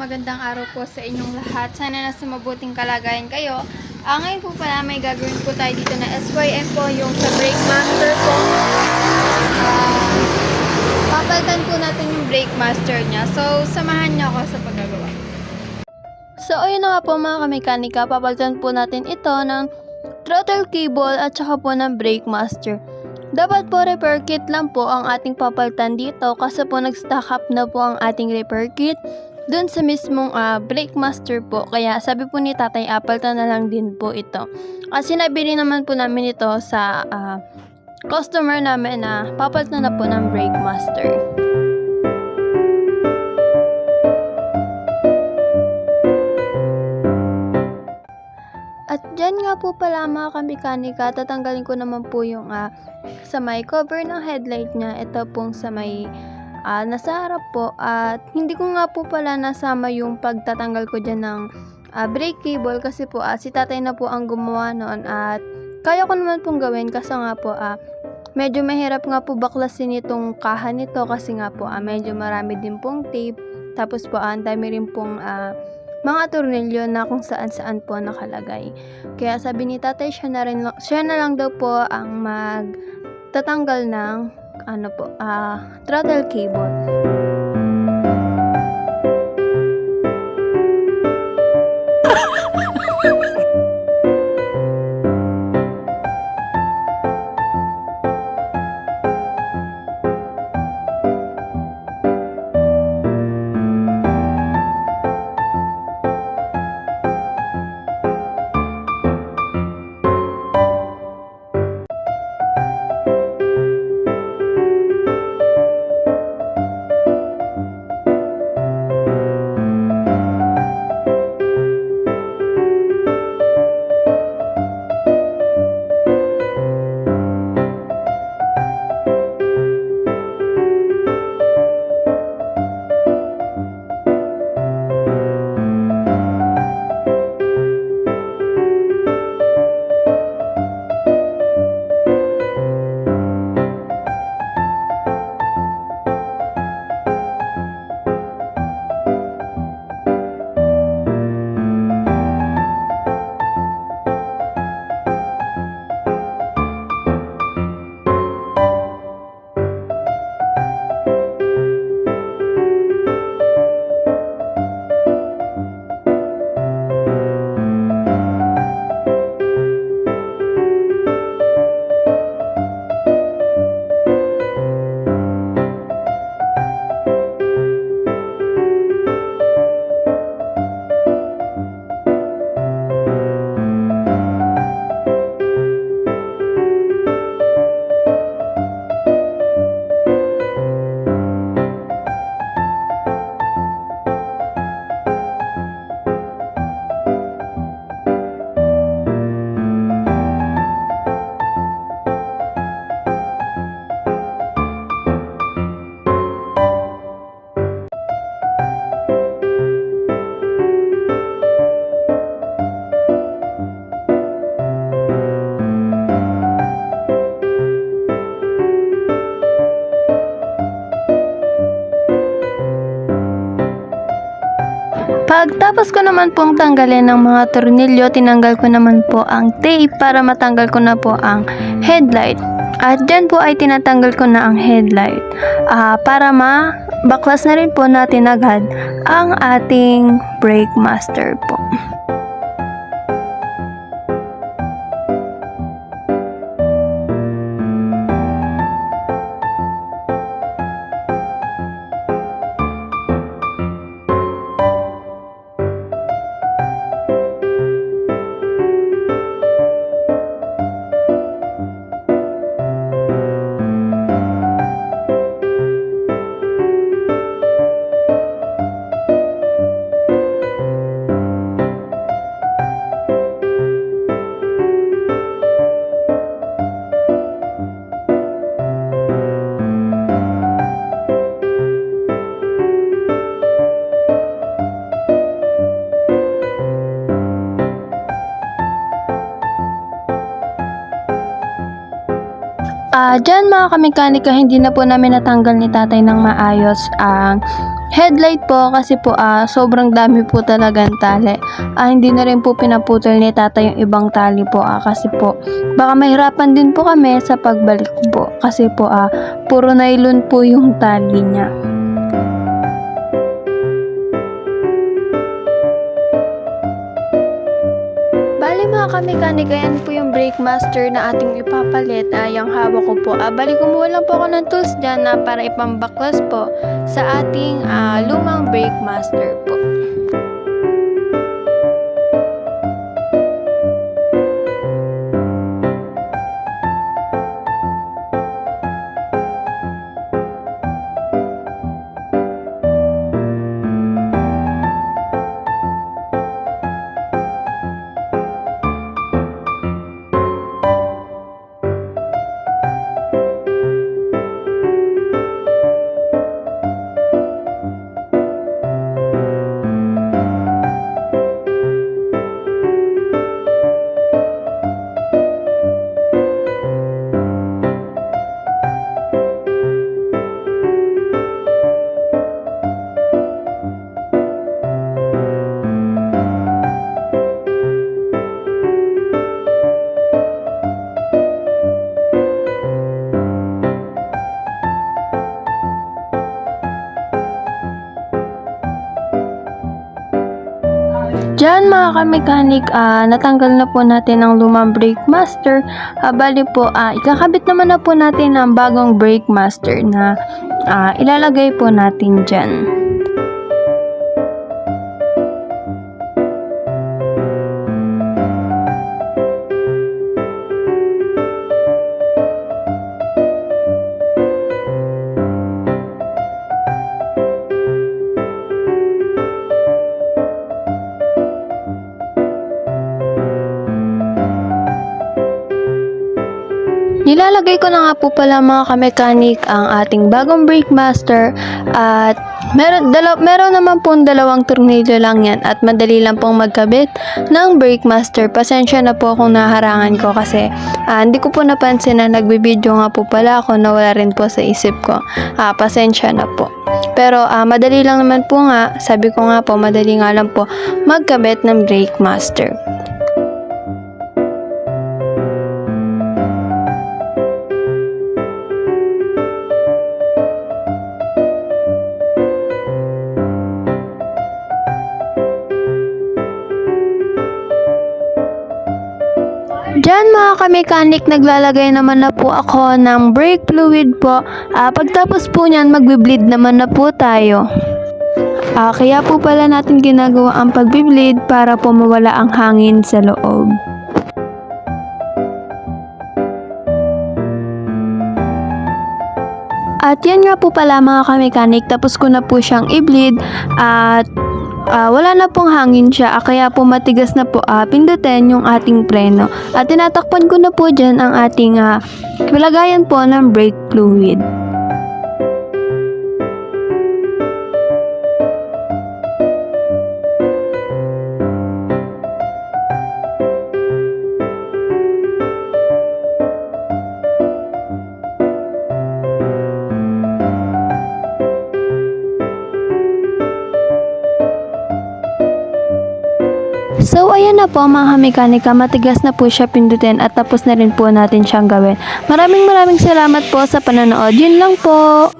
magandang araw po sa inyong lahat. Sana nasa mabuting kalagayan kayo. Ah, ngayon po pala may gagawin po tayo dito na SYM po yung sa brake master po. Ah, papalitan po natin yung brake master niya. So, samahan niyo ako sa paggagawa. So, ayun na nga po mga kamekanika, papalitan po natin ito ng throttle cable at saka po ng brake master. Dapat po repair kit lang po ang ating papalitan dito kasi po nag-stock up na po ang ating repair kit dun sa mismong ah, brake master po. Kaya sabi po ni Tatay Apple na lang din po ito. Kasi nabili naman po namin ito sa ah, customer namin na papalitan na po ng brake master. At dyan nga po pala mga kamekanika, tatanggalin ko naman po yung ah, sa may cover ng headlight niya. Ito pong sa may ah, nasa harap po. At hindi ko nga po pala nasama yung pagtatanggal ko dyan ng ah, brake cable kasi po ah, si tatay na po ang gumawa noon. At kaya ko naman pong gawin kasi nga po ah, medyo mahirap nga po baklasin itong kaha nito kasi nga po ah, medyo marami din pong tape. Tapos po ah, ang dami rin pong ah, mga tornilyo na kung saan saan po nakalagay. Kaya sabi ni tatay, siya na, rin, siya na lang daw po ang magtatanggal ng ano po, ah, throttle cable. Pagtapos ko naman pong tanggalin ng mga tornilyo, tinanggal ko naman po ang tape para matanggal ko na po ang headlight. At dyan po ay tinatanggal ko na ang headlight ah, para ma-baklas na rin po natin agad ang ating brake master po. Ah, dyan mga kamekanika, hindi na po namin natanggal ni tatay ng maayos ang headlight po kasi po ah, sobrang dami po talagang tali. Ah, hindi na rin po pinaputol ni tata yung ibang tali po ah, kasi po baka mahirapan din po kami sa pagbalik po kasi po ah, puro nylon po yung tali niya. Kamekanika, yan po yung brake master na ating ipapalit. Ah, yung hawak ko po. Ah, bali kumuha lang po ako ng tools dyan na para ipambaklas po sa ating ah, lumang brake master po. Mga kamekanik, ah, natanggal na po natin ang lumang brake master. Ah, bali po, ah, ikakabit naman na po natin ang bagong brake master na ah, ilalagay po natin dyan. Nilalagay ko na nga po pala mga kamekanik ang ating bagong brake master at meron, dalaw, meron naman pong dalawang tornilyo lang yan at madali lang pong magkabit ng brake master. Pasensya na po kung naharangan ko kasi ah, hindi ko po napansin na nagbibideo nga po pala ako na wala rin po sa isip ko. Ah, pasensya na po. Pero ah, madali lang naman po nga, sabi ko nga po, madali nga lang po magkabit ng brake master. Diyan mga kamekanik, naglalagay naman na po ako ng brake fluid po. Ah, pagtapos po niyan, magbe-bleed naman na po tayo. Ah, kaya po pala natin ginagawa ang pagbe-bleed para po mawala ang hangin sa loob. At yan nga po pala mga kamekanik, tapos ko na po siyang i-bleed at Ah, wala na pong hangin siya, ah, kaya po matigas na po ah, pindutin yung ating preno. At tinatakpan ko na po dyan ang ating ah, lagayan po ng brake fluid. So, ayan na po mga mekanika, matigas na po siya pindutin at tapos na rin po natin siyang gawin. Maraming maraming salamat po sa panonood. Yun lang po.